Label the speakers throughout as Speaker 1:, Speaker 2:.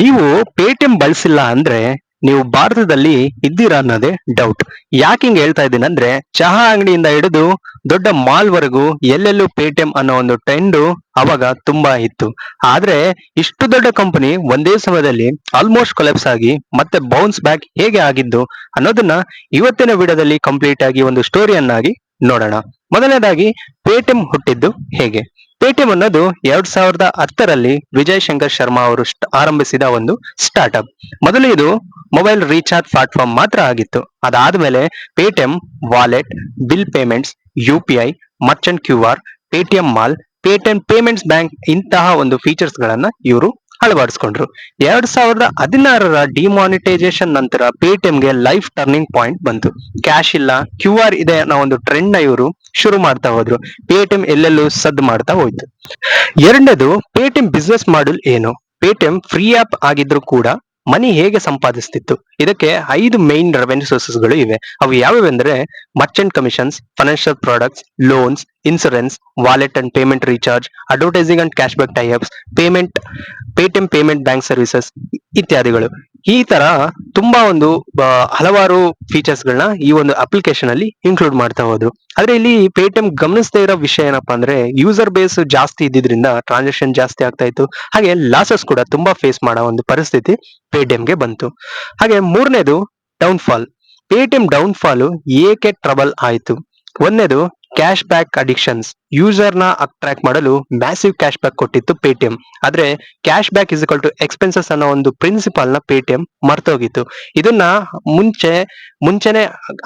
Speaker 1: ನೀವು ಪೇಟಿಎಂ ಬಳಸಿಲ್ಲ ಅಂದ್ರೆ ನೀವು ಭಾರತದಲ್ಲಿ ಇದ್ದೀರಾ ಅನ್ನೋದೇ ಡೌಟ್ ಯಾಕೆ ಹಿಂಗೆ ಹೇಳ್ತಾ ಇದ್ದೀನಿ ಅಂದ್ರೆ ಚಹಾ ಅಂಗಡಿಯಿಂದ ಹಿಡಿದು ದೊಡ್ಡ ಮಾಲ್ ವರೆಗೂ ಎಲ್ಲೆಲ್ಲೂ ಪೇಟಿಎಂ ಅನ್ನೋ ಒಂದು ಟ್ರೆಂಡ್ ಅವಾಗ ತುಂಬಾ ಇತ್ತು. ಆದ್ರೆ ಇಷ್ಟು ದೊಡ್ಡ ಕಂಪನಿ ಒಂದೇ ಸಮಯದಲ್ಲಿ ಆಲ್ಮೋಸ್ಟ್ ಕೊಲೆಪ್ಸ್ ಆಗಿ ಮತ್ತೆ ಬೌನ್ಸ್ ಬ್ಯಾಕ್ ಹೇಗೆ ಆಗಿದ್ದು ಅನ್ನೋದನ್ನ ಇವತ್ತಿನ ವಿಡಿಯೋದಲ್ಲಿ ಕಂಪ್ಲೀಟ್ ಆಗಿ ಒಂದು ಸ್ಟೋರಿಯನ್ನಾಗಿ ನೋಡೋಣ. ಮೊದಲನೇದಾಗಿ ಪೇಟಿಎಂ ಹುಟ್ಟಿದ್ದು ಹೇಗೆ? ಪೇಟಿಎಂ ಅನ್ನೋದು ಎರಡ್ ಸಾವಿರದ ಹತ್ತರಲ್ಲಿ ವಿಜಯ್ ಶಂಕರ್ ಶರ್ಮಾ ಅವರು ಆರಂಭಿಸಿದ ಒಂದು ಸ್ಟಾರ್ಟ್ಅಪ್ ಮೊದಲು ಇದು ಮೊಬೈಲ್ ರೀಚಾರ್ಜ್ ಪ್ಲಾಟ್ಫಾರ್ಮ್ ಮಾತ್ರ ಆಗಿತ್ತು. ಅದಾದ್ಮೇಲೆ Paytm wallet bill payments U P I merchant Q R Paytm mall Paytm payments bank ಇಂತಹ ಒಂದು ಫೀಚರ್ಸ್ ಗಳನ್ನ ಇವರು ಅಳವಡಿಸ್ಕೊಂಡ್ರು. ಎರಡ್ ಸಾವಿರದ ಹದಿನಾರರ ಡಿಮಾನಿಟೈಸೇಷನ್ ನಂತರ ಪೇಟಿಎಂಗೆ ಲೈಫ್ ಟರ್ನಿಂಗ್ ಪಾಯಿಂಟ್ ಬಂತು. ಕ್ಯಾಶ್ ಇಲ್ಲ ಕ್ಯೂ ಆರ್ ಇದೆ ಅನ್ನೋ ಒಂದು ಟ್ರೆಂಡ್ನ ಇವರು ಶುರು ಮಾಡ್ತಾ ಹೋದ್ರು. ಪೇಟಿಎಂ ಎಲ್ಲೆಲ್ಲೂ ಸದ್ ಮಾಡ್ತಾ ಹೋಯ್ತು. ಎರಡನೇದು ಪೇಟಿಎಂ ಬಿಸ್ನೆಸ್ ಮಾಡಲ್ ಏನು? ಪೇಟಿಎಂ ಫ್ರೀ ಆಪ್ ಆಗಿದ್ರು ಕೂಡ ಮನಿ ಹೇಗೆ ಸಂಪಾದಿಸ್ತಿತ್ತು? ಇದಕ್ಕೆ ಐದು ಮೈನ್ ರೆವೆನ್ಯೂ ಸೋರ್ಸಸ್ಗಳು ಇವೆ. ಅವು ಯಾವ್ಯಾವೆಂದ್ರೆ merchant commissions financial products loans insurance wallet and payment recharge advertising and cashback tie ups payment Paytm payment bank services ಇತ್ಯಾದಿಗಳು. ಈ ತರ ತುಂಬಾ ಒಂದು ಹಲವಾರು ಫೀಚರ್ಸ್ ಗಳನ್ನ ಈ ಒಂದು ಅಪ್ಲಿಕೇಶನ್ ಅಲ್ಲಿ ಇನ್ಕ್ಲೂಡ್ ಮಾಡ್ತಾ ಹೋದ್ರು. ಆದ್ರೆ ಇಲ್ಲಿ ಪೇಟಿಎಂ ಗಮನಿಸದೇ ಇರೋ ವಿಷಯ ಏನಪ್ಪಾ ಅಂದ್ರೆ ಯೂಸರ್ ಬೇಸ್ ಜಾಸ್ತಿ ಇದ್ದಿದ್ರಿಂದ ಟ್ರಾನ್ಸಾಕ್ಷನ್ ಜಾಸ್ತಿ ಆಗ್ತಾ ಇತ್ತು. ಹಾಗೆ ಲಾಸಸ್ ಕೂಡ ತುಂಬಾ ಫೇಸ್ ಮಾಡೋ ಒಂದು ಪರಿಸ್ಥಿತಿ ಪೇಟಿಎಂಗೆ ಬಂತು. ಹಾಗೆ ಮೂರನೇದು downfall Paytm downfall ಏಕೆ ಟ್ರಬಲ್ ಆಯ್ತು? ಒಂದನೇದು ಕ್ಯಾಶ್ ಬ್ಯಾಕ್ ಅಡಿಕ್ಷನ್ಸ್ ಯೂಸರ್ನ ಅಟ್ರಾಕ್ಟ್ ಮಾಡಲು ಮ್ಯಾಸಿವ್ ಕ್ಯಾಶ್ ಬ್ಯಾಕ್ ಕೊಟ್ಟಿತ್ತು ಪೇಟಿಎಂ ಆದ್ರೆ cashback is to expenses ಅನ್ನೋ ಒಂದು ಪ್ರಿನ್ಸಿಪಲ್ನ ಪೇಟಿಎಂ ಮರ್ತೋಗಿತ್ತು. ಇದನ್ನ ಮುಂಚೆ, ಮುಂಚೆನೆ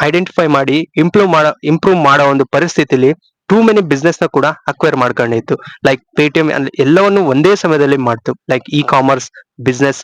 Speaker 1: ಐಡೆಂಟಿಫೈ ಮಾಡಿ ಇಂಪ್ರೂವ್ ಮಾಡೋ ಇಂಪ್ರೂವ್ ಮಾಡೋ ಒಂದು ಪರಿಸ್ಥಿತಿಲಿ ಟೂ ಮೆನಿ ಬಿಸ್ನೆಸ್ನ ಕೂಡ ಅಕ್ವೈರ್ ಮಾಡ್ಕೊಂಡಿತ್ತು. ಲೈಕ್ ಪೇಟಿಎಂ ಎಲ್ಲವನ್ನು ಒಂದೇ ಸಮಯದಲ್ಲಿ ಮಾಡ್ತು. Like e commerce business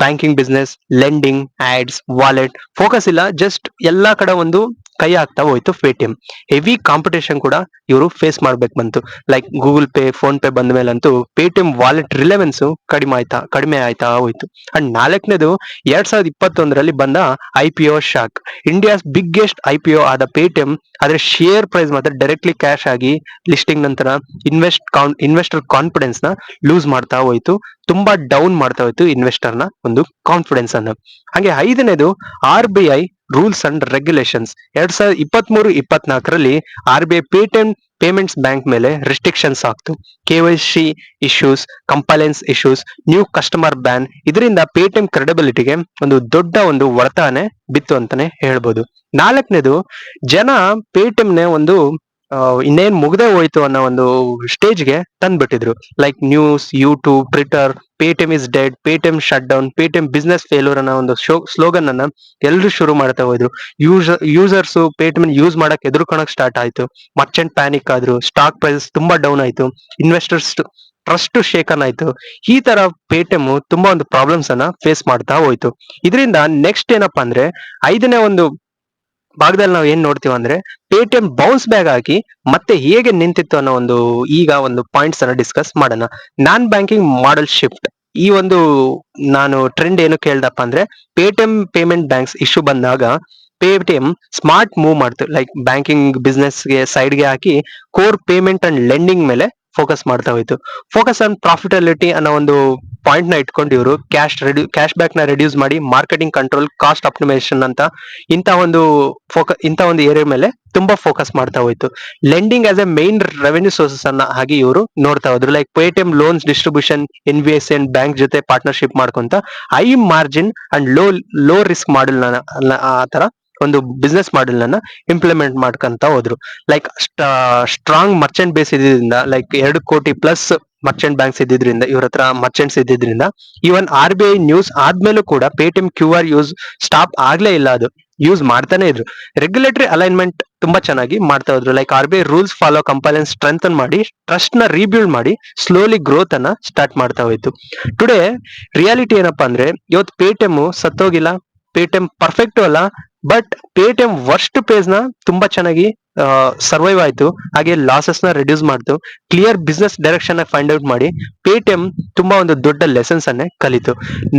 Speaker 1: banking business lending ads wallet focus ಇಲ್ಲ. ಜಸ್ಟ್ ಎಲ್ಲಾ ಕಡೆ ಒಂದು ಕೈ ಆಗ್ತಾ ಹೋಯ್ತು ಪೇಟಿಎಂ ಹೆವಿ ಕಾಂಪಿಟೇಷನ್ ಕೂಡ ಇವರು ಫೇಸ್ ಮಾಡ್ಬೇಕು ಬಂತು. Like Google Pay PhonePe ಬಂದ ಮೇಲಂತೂ ಪೇಟಿಎಂ ವಾಲೆಟ್ ರಿಲೆವೆನ್ಸ್ ಕಡಿಮೆ ಆಯ್ತಾ ಕಡಿಮೆ ಆಯ್ತಾ ಹೋಯ್ತು. ಅಂಡ್ ನಾಲ್ಕನೇದು ಎರಡ್ ಸಾವಿರದ ಇಪ್ಪತ್ತೊಂದರಲ್ಲಿ ಬಂದ I P O shock India's biggest I P O ಆದ ಪೇಟಿಎಂ ಆದ್ರೆ ಶೇರ್ ಪ್ರೈಸ್ ಮಾತ್ರ ಡೈರೆಕ್ಟ್ಲಿ ಕ್ಯಾಶ್ ಆಗಿ ಲಿಸ್ಟಿಂಗ್ ನಂತರ ಇನ್ವೆಸ್ಟ್ ಇನ್ವೆಸ್ಟರ್ ಕಾನ್ಫಿಡೆನ್ಸ್ನ ಲೂಸ್ ಮಾಡ್ತಾ ಹೋಯ್ತು. ತುಂಬಾ ಡೌನ್ ಮಾಡ್ತಾ ಹೋಯ್ತು ಇನ್ವೆಸ್ಟರ್ನ ಒಂದು ಕಾನ್ಫಿಡೆನ್ಸ್ ಅನ್ನು. ಹಾಗೆ ಐದನೇದು R B I rules and regulations ಎರಡ್ ಸಾವಿರದ ಇಪ್ಪತ್ತ್ ಮೂರು ಇಪ್ಪತ್ನಾಲ್ಕರಲ್ಲಿ R B I Paytm payments bank ಮೇಲೆ restrictions ಆಗ್ತು. K Y C issues compliance issues new customer ban ಇದರಿಂದ ಪೇಟಿಎಂ ಕ್ರೆಡಿಬಿಲಿಟಿಗೆ ಒಂದು ದೊಡ್ಡ ಒಂದು ಒಡತಾನೆ ಬಿತ್ತು ಅಂತಾನೆ ಹೇಳ್ಬೋದು. ನಾಲ್ಕನೇದು, ಜನ ಪೇಟಿಎಂ ಒಂದು ಇನ್ನೇನ್ ಮುಗ್ದೇ ಹೋಯ್ತು ಅನ್ನೋ ಒಂದು ಸ್ಟೇಜ್ಗೆ ತಂದ್ಬಿಟ್ಟಿದ್ರು. Like news YouTube Twitter Paytm is dead Paytm shut down Paytm business failure ಅನ್ನೋ ಒಂದು ಶೋ ಸ್ಲೋಗನ್ ಅನ್ನ ಎಲ್ಲರೂ ಶುರು ಮಾಡ್ತಾ ಹೋದ್ರು. ಯೂಸರ್ ಯೂಸರ್ಸ್ ಪೇಟಿಎಂ ಯೂಸ್ ಮಾಡಕ್ ಎದುರ್ಕೊಳಕ್ ಸ್ಟಾರ್ಟ್ ಆಯ್ತು. ಮರ್ಚೆಂಟ್ ಪ್ಯಾನಿಕ್ ಆದ್ರು ಸ್ಟಾಕ್ ಪ್ರೈಸ್ ತುಂಬಾ ಡೌನ್ ಆಯ್ತು. ಇನ್ವೆಸ್ಟರ್ಸ್ ಟ್ರಸ್ಟ್ ಶೇಕನ್ ಆಯ್ತು. ಈ ತರ ಪೇಟಿಎಂ ತುಂಬಾ ಒಂದು ಪ್ರಾಬ್ಲಮ್ಸ್ ಅನ್ನ ಫೇಸ್ ಮಾಡ್ತಾ ಹೋಯ್ತು. ಇದರಿಂದ ನೆಕ್ಸ್ಟ್ ಏನಪ್ಪಾ ಅಂದ್ರೆ, ಐದನೇ ಒಂದು ಭಾಗದಲ್ಲಿ ನಾವು ಏನ್ ನೋಡ್ತೀವಿ ಅಂದ್ರೆ ಪೇಟಿಎಂ ಬೌನ್ಸ್ ಬ್ಯಾಗ್ ಹಾಕಿ ಮತ್ತೆ ಹೇಗೆ ನಿಂತಿತ್ತು ಅನ್ನೋ ಒಂದು ಈಗ ಒಂದು ಪಾಯಿಂಟ್ಸ್ ಅನ್ನ ಡಿಸ್ಕಸ್ ಮಾಡೋಣ. ನಾನ್ ಬ್ಯಾಂಕಿಂಗ್ ಮಾಡೆಲ್ ಶಿಫ್ಟ್ ಈ ಒಂದು ನಾನು ಟ್ರೆಂಡ್ ಏನು ಕೇಳ್ದಪ್ಪ ಅಂದ್ರೆ ಪೇಟಿಎಂ ಪೇಮೆಂಟ್ ಬ್ಯಾಂಕ್ಸ್ ಇಶ್ಯೂ ಬಂದಾಗ ಪೇಟಿಎಂ ಸ್ಮಾರ್ಟ್ ಮೂವ್ ಮಾಡ್ತು. ಲೈಕ್ ಬ್ಯಾಂಕಿಂಗ್ ಬಿಸ್ನೆಸ್ಗೆ ಸೈಡ್ಗೆ ಹಾಕಿ ಕೋರ್ ಪೇಮೆಂಟ್ ಅಂಡ್ ಲೆಂಡಿಂಗ್ ಮೇಲೆ ಫೋಕಸ್ ಮಾಡ್ತಾ ಹೋಯ್ತು. ಫೋಕಸ್ ಆನ್ ಪ್ರಾಫಿಟಬಿಲಿಟಿ ಅನ್ನೋ ಒಂದು ಪಾಯಿಂಟ್ನ ಇಟ್ಕೊಂಡು ಇವರು ಕ್ಯಾಶ್ ರೆಡ್ಯೂ ಕ್ಯಾಶ್ ಬ್ಯಾಕ್ನ ರೆಡ್ಯೂಸ್ ಮಾಡಿ ಮಾರ್ಕೆಟಿಂಗ್ ಕಂಟ್ರೋಲ್ ಕಾಸ್ಟ್ ಆಪ್ಟಿಮೈಸೇಷನ್ ಅಂತ ಇಂತ ಒಂದು ಫೋಕಸ್ ಇಂತ ಒಂದು ಏರಿಯಾ ಮೇಲೆ ತುಂಬಾ ಫೋಕಸ್ ಮಾಡ್ತಾ ಹೋಯ್ತು. Lending as a main revenue sources ಅನ್ನ ಹಾಗೆ ಇವರು ನೋಡ್ತಾ ಹೋದ್ರು. Like Paytm loans distribution N B S N bank ಜೊತೆ ಪಾರ್ಟ್ನರ್ಶಿಪ್ ಮಾಡ್ಕೊಂತ high margin and low low risk model ಆ ತರ ಒಂದು ಬಿಸ್ನೆಸ್ ಮಾಡೆಲ್ ಅನ್ನ ಇಂಪ್ಲಿಮೆಂಟ್ ಮಾಡ್ಕೊಂತ ಹೋದ್ರು. ಲೈಕ್ ಸ್ಟ್ರಾಂಗ್ ಮರ್ಚೆಂಟ್ ಬೇಸ್ ಇದ್ದಿದ್ರಿಂದ ಲೈಕ್ ಎರಡು ಕೋಟಿ ಪ್ಲಸ್ ಮರ್ಚೆಂಟ್ ಬ್ಯಾಂಕ್ಸ್ ಇದ್ದಿದ್ರಿಂದ, ಇವ್ರ ಹತ್ರ merchants ಇದ್ದಿದ್ರಿಂದ even R B I news ಆದ್ಮೇಲೂ ಕೂಡ Paytm Q R use stop ಆಗ್ಲೇ ಇಲ್ಲ ಅದು. ಯೂಸ್ ಮಾಡ್ತಾನೆ ಇದ್ರು. ರೆಗ್ಯುಲೇಟರಿ ಅಲೈನ್ಮೆಂಟ್ ತುಂಬಾ ಚೆನ್ನಾಗಿ ಮಾಡ್ತಾ ಇದ್ರು like R B I rules follow compliance strength ಮಾಡಿ ಟ್ರಸ್ಟ್ನ ರೀಬಿಲ್ಡ್ ಮಾಡಿ ಸ್ಲೋಲಿ ಗ್ರೋತ್ ಅನ್ನ ಸ್ಟಾರ್ಟ್ ಮಾಡ್ತಾ ಹೋಯ್ತು. ಟುಡೇ ರಿಯಾಲಿಟಿ ಏನಪ್ಪಾ ಅಂದ್ರೆ, ಇವತ್ತು ಪೇಟಿಎಂ ಸತ್ತೋಗಿಲ್ಲ. ಪೇಟಿಎಂ ಪರ್ಫೆಕ್ಟ್ ಅಲ್ಲ. ಬಟ್ ಪೇಟಿಎಂ ವರ್ಸ್ಟ್ ಪೇಜ್ನ ತುಂಬಾ ಚೆನ್ನಾಗಿ ಸರ್ವೈವ್ ಆಯ್ತು. ಹಾಗೆ ಲಾಸಸ್ನ ರೆಡ್ಯೂಸ್ ಮಾಡ್ತು. Clear business direction find out ಮಾಡಿ ಪೇಟಿಎಂ ತುಂಬಾ ಒಂದು ದೊಡ್ಡ ಲೆಸನ್ಸ್ ಅನ್ನೇ ಕಲಿತು.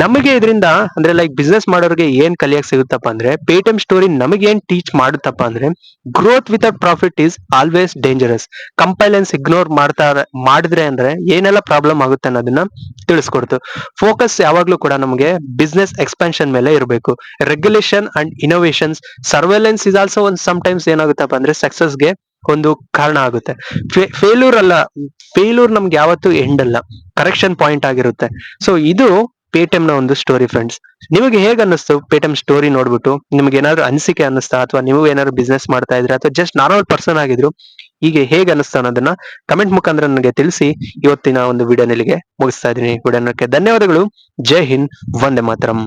Speaker 1: ನಮಗೆ ಇದರಿಂದ ಅಂದ್ರೆ ಲೈಕ್ ಬಿಸ್ನೆಸ್ ಮಾಡೋರಿಗೆ ಏನ್ ಕಲಿಯಕ್ ಸಿಗುತ್ತಪ್ಪ ಅಂದ್ರೆ ಪೇಟಿಎಂ ಸ್ಟೋರಿ ನಮಗೆ ಏನ್ ಟೀಚ್ ಮಾಡುತ್ತಪ್ಪ ಅಂದ್ರೆ growth without profit is always dangerous compliance ignore ಮಾಡ್ತಾ ಮಾಡಿದ್ರೆ ಅಂದ್ರೆ ಏನೆಲ್ಲ ಪ್ರಾಬ್ಲಮ್ ಆಗುತ್ತೆ ಅನ್ನೋದನ್ನ ತಿಳಿಸ್ಕೊಡ್ತು. ಫೋಕಸ್ ಯಾವಾಗ್ಲೂ ಕೂಡ ನಮಗೆ ಬಿಸ್ನೆಸ್ ಎಕ್ಸ್ಪೆನ್ಷನ್ ಮೇಲೆ ಇರಬೇಕು. Regulation and innovations surveillance is also ಒಂದ್ ಸಮ್ ಟೈಮ್ಸ್ ಏನಾಗುತ್ತಪ್ಪ ಅಂದ್ರೆ ಸಕ್ಸಸ್ಗೆ ಒಂದು ಕಾರಣ ಆಗುತ್ತೆ. ಫೇಲ್ಯೂರ್ ಅಲ್ಲ ಫೇಲ್ಯೂರ್ ನಮ್ಗೆ ಯಾವತ್ತೂ ಎಂಡ್ ಅಲ್ಲ. ಕರೆಕ್ಷನ್ ಪಾಯಿಂಟ್ ಆಗಿರುತ್ತೆ. ಸೊ ಇದು ಪೇಟಿಎಂ ನ ಒಂದು ಸ್ಟೋರಿ ಫ್ರೆಂಡ್ಸ್ ನಿಮಗೆ ಹೇಗೆ ಅನ್ನಿಸ್ತು ಪೇಟಿಎಂ ಸ್ಟೋರಿ ನೋಡ್ಬಿಟ್ಟು? ನಿಮ್ಗೆ ಏನಾದ್ರು ಅನಿಸಿಕೆ ಅನ್ನಿಸ್ತಾ ಅಥವಾ ನೀವು ಏನಾದ್ರು ಬಿಸ್ನೆಸ್ ಮಾಡ್ತಾ ಇದ್ರೆ ಅಥವಾ ಜಸ್ಟ್ ನಾರ್ಮಲ್ ಪರ್ಸನ್ ಆಗಿದ್ರು, ಹೀಗೆ ಹೇಗೆ ಅನಿಸ್ತಾ ಅನ್ನೋದನ್ನ ಕಮೆಂಟ್ ಮುಖಾಂತರ ನನಗೆ ತಿಳಿಸಿ. ಇವತ್ತಿನ ಒಂದು ವಿಡಿಯೋ ನಿಲ್ಲಿಗೆ ಮುಗಿಸ್ತಾ ಇದ್ದೀನಿ. ವಿಡಿಯೋಕ್ಕೆ ಧನ್ಯವಾದಗಳು. ಜೈ ಹಿಂದ್, ವಂದೇ ಮಾತರಂ.